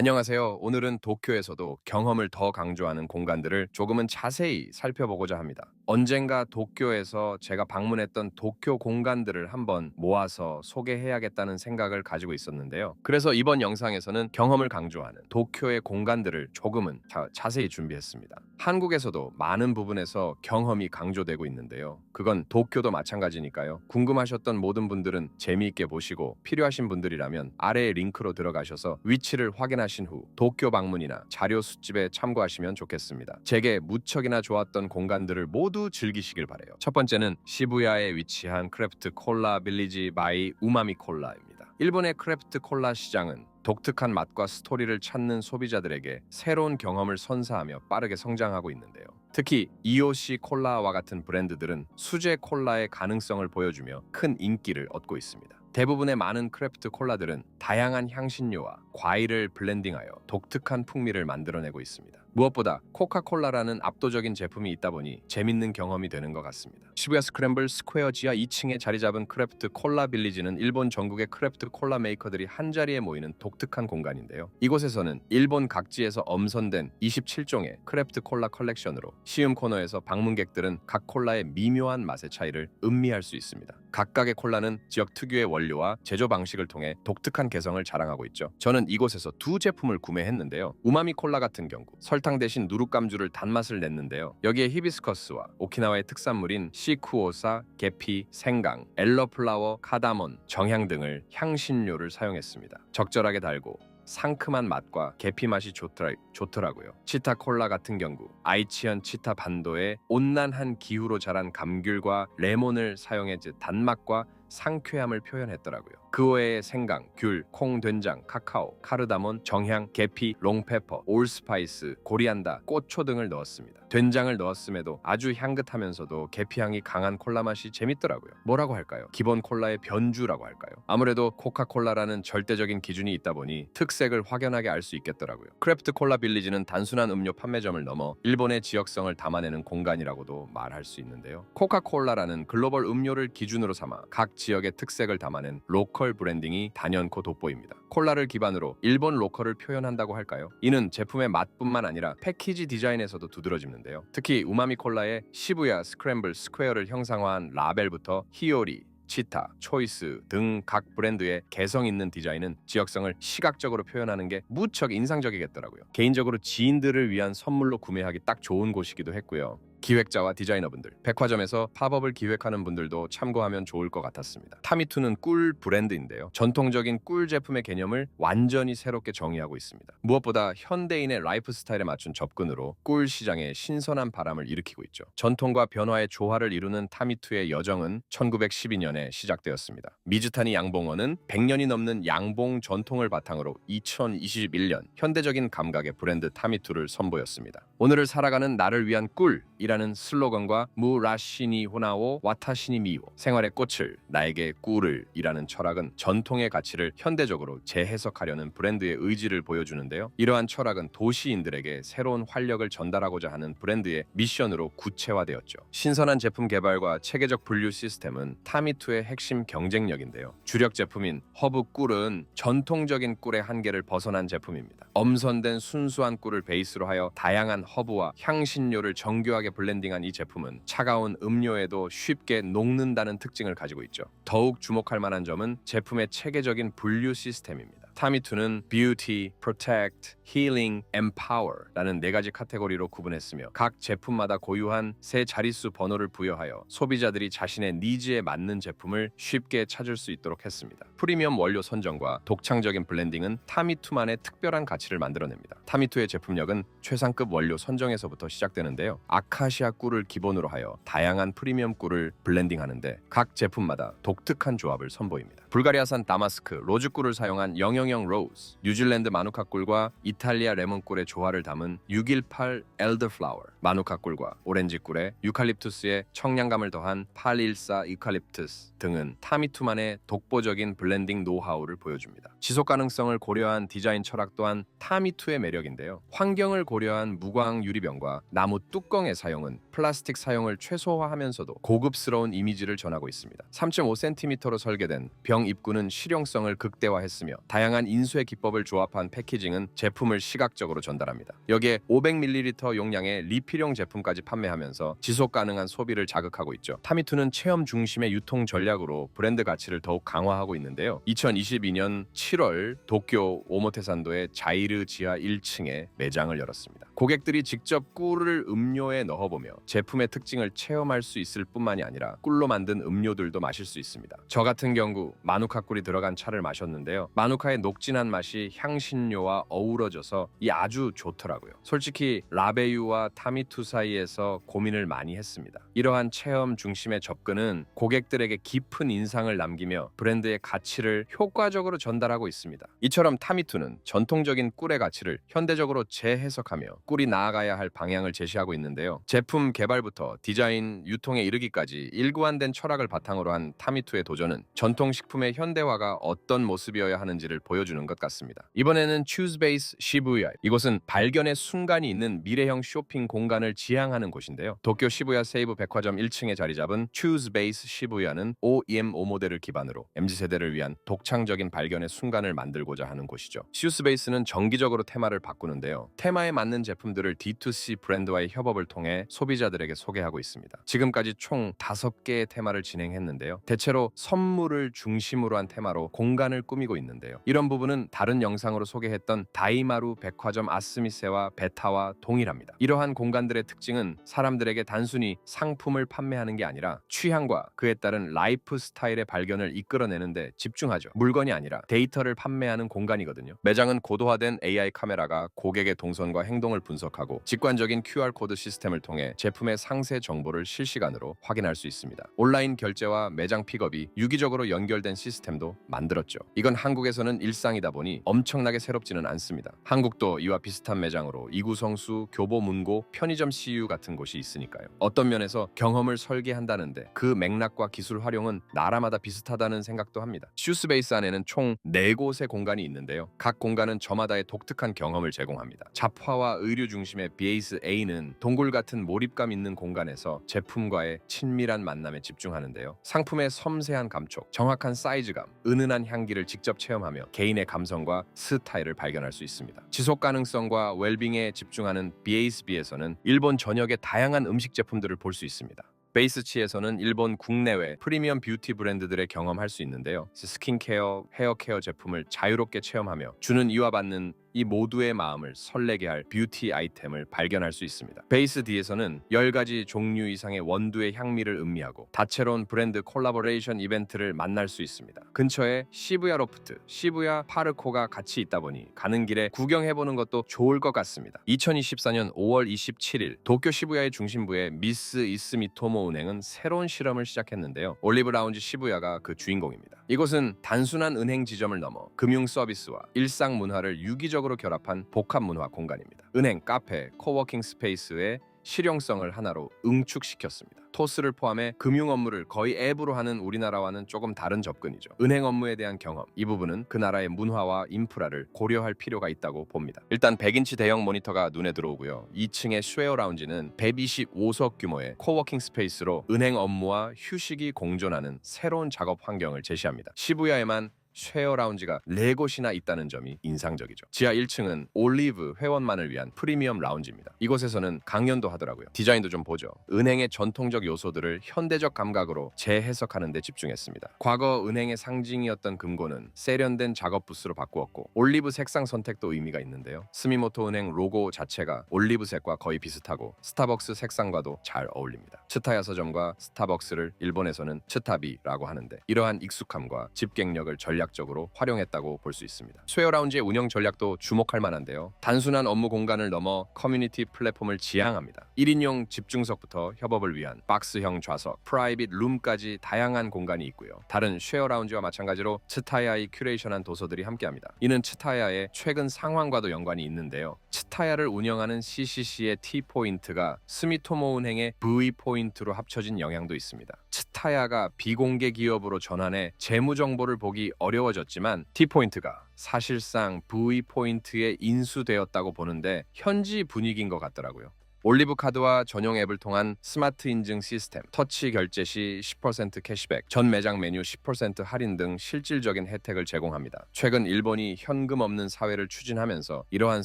안녕하세요. 오늘은 도쿄에서도 경험을 더 강조하는 공간들을 조금은 자세히 살펴보고자 합니다. 언젠가 도쿄에서 제가 방문했던 도쿄 공간들을 한번 모아서 소개해야겠다는 생각을 가지고 있었는데요. 그래서 이번 영상에서는 경험을 강조하는 도쿄의 공간들을 조금은 자, 자세히 준비했습니다. 한국에서도 많은 부분에서 경험이 강조되고 있는데요. 그건 도쿄도 마찬가지니까요. 궁금하셨던 모든 분들은 재미있게 보시고 필요하신 분들이라면 아래의 링크로 들어가셔서 위치를 확인하신 후 도쿄 방문이나 자료 수집에 참고하시면 좋겠습니다. 제게 무척이나 좋았던 공간들을 모두 즐기시길 바래요. 첫 번째는 시부야에 위치한 크래프트 콜라 빌리지 바이 우마미 콜라입니다. 일본의 크래프트 콜라 시장은 독특한 맛과 스토리를 찾는 소비자들에게 새로운 경험을 선사하며 빠르게 성장하고 있는데요. 특히 이오시 콜라와 같은 브랜드들은 수제 콜라의 가능성을 보여주며 큰 인기를 얻고 있습니다. 대부분의 많은 크래프트 콜라들은 다양한 향신료와 과일을 블렌딩하여 독특한 풍미를 만들어내고 있습니다. 무엇보다 코카콜라라는 압도적인 제품이 있다 보니 재밌는 경험이 되는 것 같습니다. 시부야 스크램블 스퀘어 지하 2층에 자리 잡은 크래프트 콜라 빌리지는 일본 전국의 크래프트 콜라 메이커들이 한자리에 모이는 독특한 공간인데요. 이곳에서는 일본 각지에서 엄선된 27종의 크래프트 콜라 컬렉션으로 시음 코너에서 방문객들은 각 콜라의 미묘한 맛의 차이를 음미할 수 있습니다. 각각의 콜라는 지역 특유의 원료와 제조 방식을 통해 독특한 개성을 자랑하고 있죠. 저는 이곳에서 두 제품을 구매했는데요. 우마미 콜라 같은 경우 설탕 대신 누룩 감주를 단맛을 냈는데요. 여기에 히비스커스와 오키나와의 특산물인 시쿠오사, 계피, 생강, 엘러플라워, 카다몬, 정향 등을 향신료를 사용했습니다. 적절하게 달고 상큼한 맛과 계피 맛이 좋더라, 좋더라고요. 치타 콜라 같은 경우 아이치현 치타 반도의 온난한 기후로 자란 감귤과 레몬을 사용해 단맛과 상쾌함을 표현했더라고요. 그 외에 생강, 귤, 콩, 된장, 카카오, 카르다몬, 정향, 계피, 롱페퍼, 올스파이스, 고리안다, 꽃초 등을 넣었습니다. 된장을 넣었음에도 아주 향긋하면서도 계피향이 강한 콜라 맛이 재밌더라고요. 뭐라고 할까요? 기본 콜라의 변주라고 할까요? 아무래도 코카콜라라는 절대적인 기준이 있다 보니 특색을 확연하게 알 수 있겠더라고요. 크래프트 콜라 빌리지는 단순한 음료 판매점을 넘어 일본의 지역성을 담아내는 공간이라고도 말할 수 있는데요. 코카콜라라는 글로벌 음료를 기준으로 삼아 각 지역의 특색을 담아낸 로컬 브랜딩이 단연코 돋보입니다. 콜라를 기반으로 일본 로컬을 표현한다고 할까요? 이는 제품의 맛뿐만 아니라 패키지 디자인에서도 두드러지는데요. 특히 우마미 콜라의 시부야 스크램블 스퀘어를 형상화한 라벨부터 히오리, 치타, 초이스 등 각 브랜드의 개성 있는 디자인은 지역성을 시각적으로 표현하는 게 무척 인상적이겠더라고요. 개인적으로 지인들을 위한 선물로 구매하기 딱 좋은 곳이기도 했고요. 기획자와 디자이너분들, 백화점에서 팝업을 기획하는 분들도 참고하면 좋을 것 같았습니다. 타미투는 꿀 브랜드인데요. 전통적인 꿀 제품의 개념을 완전히 새롭게 정의하고 있습니다. 무엇보다 현대인의 라이프 스타일에 맞춘 접근으로 꿀 시장에 신선한 바람을 일으키고 있죠. 전통과 변화의 조화를 이루는 타미투의 여정은 1912년에 시작되었습니다. 미즈타니 양봉원은 100년이 넘는 양봉 전통을 바탕으로 2021년 현대적인 감각의 브랜드 타미투를 선보였습니다. 오늘을 살아가는 나를 위한 꿀 이라는 슬로건과 무라시니 호나오 와타시니 미오 생활의 꽃을 나에게 꿀을 이라는 철학은 전통의 가치를 현대적으로 재해석하려는 브랜드의 의지를 보여주는데요. 이러한 철학은 도시인들에게 새로운 활력을 전달하고자 하는 브랜드의 미션으로 구체화되었죠. 신선한 제품 개발과 체계적 분류 시스템은 타미투의 핵심 경쟁력인데요. 주력 제품인 허브 꿀은 전통적인 꿀의 한계를 벗어난 제품입니다. 엄선된 순수한 꿀을 베이스로 하여 다양한 허브와 향신료를 정교하게 블렌딩한 이 제품은 차가운 음료에도 쉽게 녹는다는 특징을 가지고 있죠. 더욱 주목할 만한 점은 제품의 체계적인 분류 시스템입니다. 타미투는 Beauty, Protect, Healing, Empower라는 네 가지 카테고리로 구분했으며 각 제품마다 고유한 세 자릿수 번호를 부여하여 소비자들이 자신의 니즈에 맞는 제품을 쉽게 찾을 수 있도록 했습니다. 프리미엄 원료 선정과 독창적인 블렌딩은 타미투만의 특별한 가치를 만들어냅니다. 타미투의 제품력은 최상급 원료 선정에서부터 시작되는데요. 아카시아 꿀을 기본으로 하여 다양한 프리미엄 꿀을 블렌딩하는데 각 제품마다 독특한 조합을 선보입니다. 불가리아산 다마스크 로즈 꿀을 사용한 영영 형 로즈, 뉴질랜드 마누카 꿀과 이탈리아 레몬 꿀의 조화를 담은 618 엘더플라워, 마누카 꿀과 오렌지 꿀에 유칼립투스의 청량감을 더한 814 유칼립투스 등은 타미투만의 독보적인 블렌딩 노하우를 보여줍니다. 지속 가능성을 고려한 디자인 철학 또한 타미투의 매력인데요. 환경을 고려한 무광 유리병과 나무 뚜껑의 사용은 플라스틱 사용을 최소화하면서도 고급스러운 이미지를 전하고 있습니다. 3.5cm로 설계된 병 입구는 실용성을 극대화했으며 다양한 다양한 인쇄 기법을 조합한 패키징은 제품을 시각적으로 전달합니다. 여기에 500ml 용량의 리필용 제품까지 판매하면서 지속 가능한 소비를 자극하고 있죠. 타미투는 체험 중심의 유통 전략으로 브랜드 가치를 더욱 강화하고 있는데요. 2022년 7월 도쿄 오모테산도의 자이르 지하 1층에 매장을 열었습니다. 고객들이 직접 꿀을 음료에 넣어보며 제품의 특징을 체험할 수 있을 뿐만이 아니라 꿀로 만든 음료들도 마실 수 있습니다. 저 같은 경우 마누카 꿀이 들어간 차를 마셨는데요. 마누카의 녹진한 맛이 향신료와 어우러져서 이 아주 좋더라고요. 솔직히 라베유와 타미투 사이에서 고민을 많이 했습니다. 이러한 체험 중심의 접근은 고객들에게 깊은 인상을 남기며 브랜드의 가치를 효과적으로 전달하고 있습니다. 이처럼 타미투는 전통적인 꿀의 가치를 현대적으로 재해석하며 꿀이 나아가야 할 방향을 제시하고 있는데요. 제품 개발부터 디자인, 유통에 이르기까지 일관된 철학을 바탕으로 한 타미투의 도전은 전통 식품의 현대화가 어떤 모습이어야 하는지를 보여주는 것 같습니다. 이번에는 추즈베이스 시부야 이곳은 발견의 순간이 있는 미래형 쇼핑 공간을 지향하는 곳인데요. 도쿄 시부야 세이브 백화점 1층에 자리 잡은 추즈베이스 시부야는 OEM 5 모델을 기반으로 MZ세대를 위한 독창적인 발견의 순간을 만들고자 하는 곳이죠. 슈스베이스는 정기적으로 테마를 바꾸는데요. 테마에 맞는 제품 들을 D2C 브랜드와의 협업을 통해 소비자들에게 소개하고 있습니다. 지금까지 총 5개의 테마를 진행했는데요. 대체로 선물을 중심으로 한 테마로 공간을 꾸미고 있는데요. 이런 부분은 다른 영상으로 소개했던 다이마루 백화점 아스미세와 베타와 동일합니다. 이러한 공간들의 특징은 사람들에게 단순히 상품을 판매하는 게 아니라 취향과 그에 따른 라이프 스타일의 발견을 이끌어내는데 집중하죠. 물건이 아니라 데이터를 판매하는 공간이거든요. 매장은 고도화된 AI 카메라가 고객의 동선과 행동을 분석하고 직관적인 QR코드 시스템을 통해 제품의 상세 정보를 실시간으로 확인할 수 있습니다. 온라인 결제와 매장 픽업이 유기적으로 연결된 시스템도 만들었죠. 이건 한국에서는 일상이다 보니 엄청나게 새롭지는 않습니다. 한국도 이와 비슷한 매장으로 이구성수, 교보문고, 편의점 CU 같은 곳이 있으니까요. 어떤 면에서 경험을 설계한다는데 그 맥락과 기술 활용은 나라마다 비슷하다는 생각도 합니다. 슈스베이스 안에는 총 4곳의 공간이 있는데요. 각 공간은 저마다의 독특한 경험을 제공합니다. 잡화와 의류 중심의 베이스 A는 동굴 같은 몰입감 있는 공간에서 제품과의 친밀한 만남에 집중하는데요. 상품의 섬세한 감촉, 정확한 사이즈감, 은은한 향기를 직접 체험하며 개인의 감성과 스타일을 발견할 수 있습니다. 지속 가능성과 웰빙에 집중하는 BASB에서는 일본 전역의 다양한 음식 제품들을 볼 수 있습니다. 베이스치에서는 일본 국내외 프리미엄 뷰티 브랜드들의 경험할 수 있는데요. 스킨케어, 헤어케어 제품을 자유롭게 체험하며 주는 이와 받는 이 모두의 마음을 설레게 할 뷰티 아이템을 발견할 수 있습니다. 베이스 D에서는 10가지 종류 이상의 원두의 향미를 음미하고 다채로운 브랜드 콜라보레이션 이벤트를 만날 수 있습니다. 근처에 시부야 로프트, 시부야 파르코가 같이 있다 보니 가는 길에 구경해보는 것도 좋을 것 같습니다. 2024년 5월 27일 도쿄 시부야의 중심부에 미스 이스미토모 은행은 새로운 실험을 시작했는데요. 올리브 라운지 시부야가 그 주인공입니다. 이곳은 단순한 은행 지점을 넘어 금융 서비스와 일상 문화를 유기적으로 결합한 복합 문화 공간입니다. 은행, 카페, 코워킹 스페이스의 실용성을 하나로 응축시켰습니다. 토스를 포함해 금융 업무를 거의 앱으로 하는 우리나라와는 조금 다른 접근이죠. 은행 업무에 대한 경험, 이 부분은 그 나라의 문화와 인프라를 고려할 필요가 있다고 봅니다. 일단 100인치 대형 모니터가 눈에 들어오고요. 2층의 쉐어 라운지는 125석 규모의 코워킹 스페이스로 은행 업무와 휴식이 공존하는 새로운 작업 환경을 제시합니다. 시부야에만 쉐어 라운지가 4곳이나 있다는 점이 인상적이죠. 지하 1층은 올리브 회원만을 위한 프리미엄 라운지입니다. 이곳에서는 강연도 하더라고요. 디자인도 좀 보죠. 은행의 전통적 요소들을 현대적 감각으로 재해석하는 데 집중했습니다. 과거 은행의 상징이었던 금고는 세련된 작업 부스로 바꾸었고 올리브 색상 선택도 의미가 있는데요. 스미모토 은행 로고 자체가 올리브색과 거의 비슷하고 스타벅스 색상과도 잘 어울립니다. 츠타야 서점과 스타벅스를 일본에서는 츠타비라고 하는데 이러한 익숙함과 집객력을 전략 적으로 활용했다고 볼 수 있습니다. 스웨어 라운지의 운영 전략도 주목할 만한데요. 단순한 업무 공간을 넘어 커뮤니티 플랫폼을 지향합니다. 1인용 집중석부터 협업을 위한 박스형 좌석, 프라이빗 룸까지 다양한 공간이 있고요. 다른 쉐어 라운지와 마찬가지로 츠타야의 큐레이션한 도서들이 함께합니다. 이는 츠타야의 최근 상황과도 연관이 있는데요. 츠타야를 운영하는 CCC의 T 포인트가 스미토모 은행의 V 포인트로 합쳐진 영향도 있습니다. 츠타야가 비공개 기업으로 전환해 재무 정보를 보기 어려워졌지만 T포인트가 사실상 V 포인트에 인수되었다고 보는데 현지 분위기인 것 같더라고요. 올리브 카드와 전용 앱을 통한 스마트 인증 시스템, 터치 결제 시 10% 캐시백, 전 매장 메뉴 10% 할인 등 실질적인 혜택을 제공합니다. 최근 일본이 현금 없는 사회를 추진하면서 이러한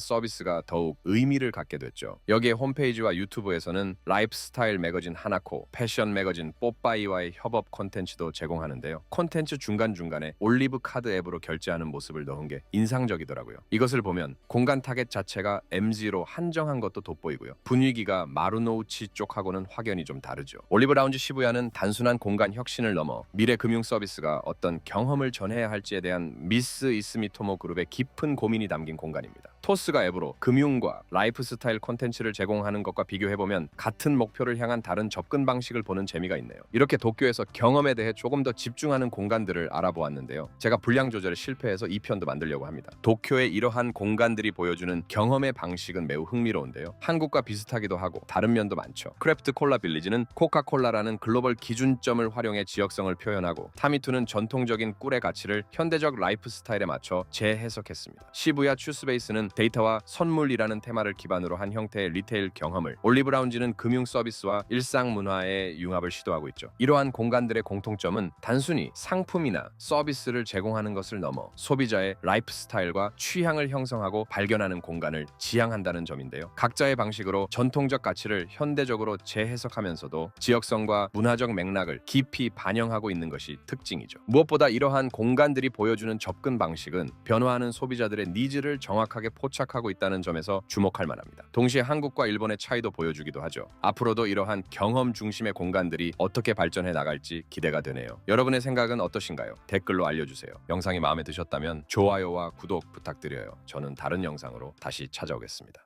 서비스가 더욱 의미를 갖게 됐죠. 여기에 홈페이지와 유튜브에서는 라이프스타일 매거진 하나코, 패션 매거진 뽀빠이와의 협업 콘텐츠도 제공하는데요. 콘텐츠 중간중간에 올리브 카드 앱으로 결제하는 모습을 넣은 게 인상적이더라고요. 이것을 보면 공간 타겟 자체가 MG로 한정한 것도 돋보이고요. 분위 기가 마루노우치 쪽하고는 확연히 좀 다르죠. 올리브 라운지 시부야는 단순한 공간 혁신을 넘어 미래 금융 서비스가 어떤 경험을 전해야 할지에 대한 미스 이스미토모 그룹의 깊은 고민이 담긴 공간입니다. 토스가 앱으로 금융과 라이프 스타일 콘텐츠를 제공하는 것과 비교해보면 같은 목표를 향한 다른 접근 방식을 보는 재미가 있네요. 이렇게 도쿄에서 경험에 대해 조금 더 집중하는 공간들을 알아보았는데요. 제가 분량 조절에 실패해서 2편도 만들려고 합니다. 도쿄의 이러한 공간들이 보여주는 경험의 방식은 매우 흥미로운데요. 한국과 비슷하기도 하고 다른 면도 많죠. 크래프트 콜라 빌리지는 코카콜라라는 글로벌 기준점을 활용해 지역성을 표현하고 타미투는 전통적인 꿀의 가치를 현대적 라이프 스타일에 맞춰 재해석했습니다. 시부야 추스베이스는 데이터와 선물이라는 테마를 기반으로 한 형태의 리테일 경험을 올리브 라운지는 금융 서비스와 일상 문화의 융합을 시도하고 있죠. 이러한 공간들의 공통점은 단순히 상품이나 서비스를 제공하는 것을 넘어 소비자의 라이프 스타일과 취향을 형성하고 발견하는 공간을 지향한다는 점인데요. 각자의 방식으로 전통적 가치를 현대적으로 재해석하면서도 지역성과 문화적 맥락을 깊이 반영하고 있는 것이 특징이죠. 무엇보다 이러한 공간들이 보여주는 접근 방식은 변화하는 소비자들의 니즈를 정확하게 포착하고 있다는 점에서 주목할 만합니다. 동시에 한국과 일본의 차이도 보여주기도 하죠. 앞으로도 이러한 경험 중심의 공간들이 어떻게 발전해 나갈지 기대가 되네요. 여러분의 생각은 어떠신가요? 댓글로 알려주세요. 영상이 마음에 드셨다면 좋아요와 구독 부탁드려요. 저는 다른 영상으로 다시 찾아오겠습니다.